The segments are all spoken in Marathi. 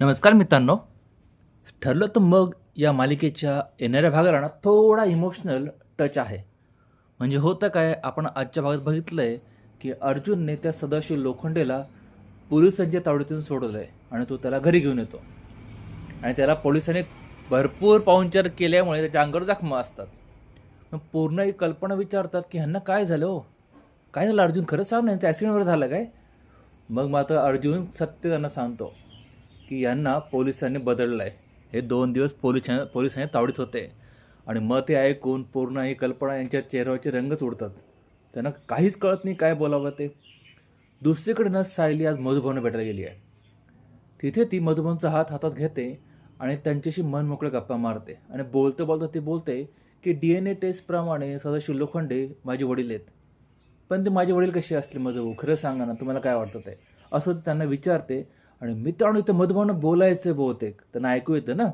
नमस्कार मित्रांनो. ठरलं तर मग या मालिकेच्या येणाऱ्या भागाला ना थोडा इमोशनल टच आहे. म्हणजे होतं काय आपण आजच्या भागात बघितलं आहे की अर्जुनने त्या सदाशिव लोखंडेला पोलिसांच्या तावडीतून सोडवलं आहे आणि तो त्याला घरी घेऊन येतो. आणि त्याला पोलिसांनी भरपूर पाहुणचार केल्यामुळे त्याच्या अंगावर जखमा असतात. मग पूर्ण एक कल्पना विचारतात की ह्यांना काय झालं हो? काय झालं अर्जुन? खरंच सांग नाही ॲक्सिडेंट ॲक्सिडेंटवर झालं काय? मग मात्र अर्जुन सत्य त्यांना सांगतो. की यांना पोलिसांनी बदललं आहे हे दोन दिवस पोलिसां पोलिसांनी तावडीत होते. आणि मग ते ऐकून पूर्ण ही कल्पना यांच्या चेहऱ्यावरचे रंगच उडतात. त्यांना काहीच कळत नाही काय बोलावं ते. दुसरीकडे ना सायली आज मधुभावना भेटायला गेली आहे. तिथे ती मधुभावनचा हात हातात घेते आणि त्यांच्याशी मन मोकळे गप्पा मारते. आणि बोलते बोलतं ती बोलते की डी एन ए टेस्टप्रमाणे सदाशिव लोखंडे माझे वडील आहेत. पण ते माझे वडील कसे असले मधू खरं सांगा ना तुम्हाला काय वाटतं ते? असं ते त्यांना विचारते. आणि मित्रांनो इथं मधुभावना बोलायचं आहे बहुतेक. त्यांना ऐकू येतं ना?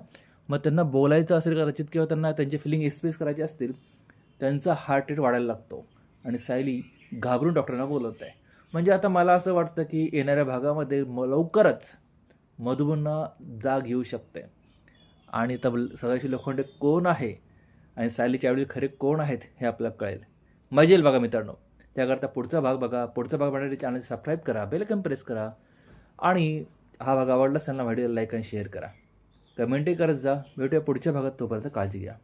मग त्यांना बोलायचं असेल कदाचित किंवा त्यांना त्यांची फिलिंग एक्सप्रेस करायची असतील त्यांचा हार्ट रेट वाढायला लागतो. आणि सायली घाबरून डॉक्टरांना बोलत आहे. म्हणजे आता मला असं वाटतं की येणाऱ्या भागामध्ये म लवकरच मधुबनना जाग येऊ शकते. आणि तब सदाशिव लोखंडे कोण आहे? आणि सायलीच्या आवडी खरे कोण आहेत हे आपल्याला कळेल. मजा येईल बघा मित्रांनो. त्याकरता पुढचा भाग बघा. पुढचा भाग बघण्यासाठी चॅनल सबस्क्राईब करा बेलकन प्रेस करा. आणि हा भाग आवडलाच त्यांना व्हिडिओ लाईक आणि शेअर करा. कमेंटही करत जा. भेटूया पुढच्या भागात. तोपर्यंत काळजी घ्या.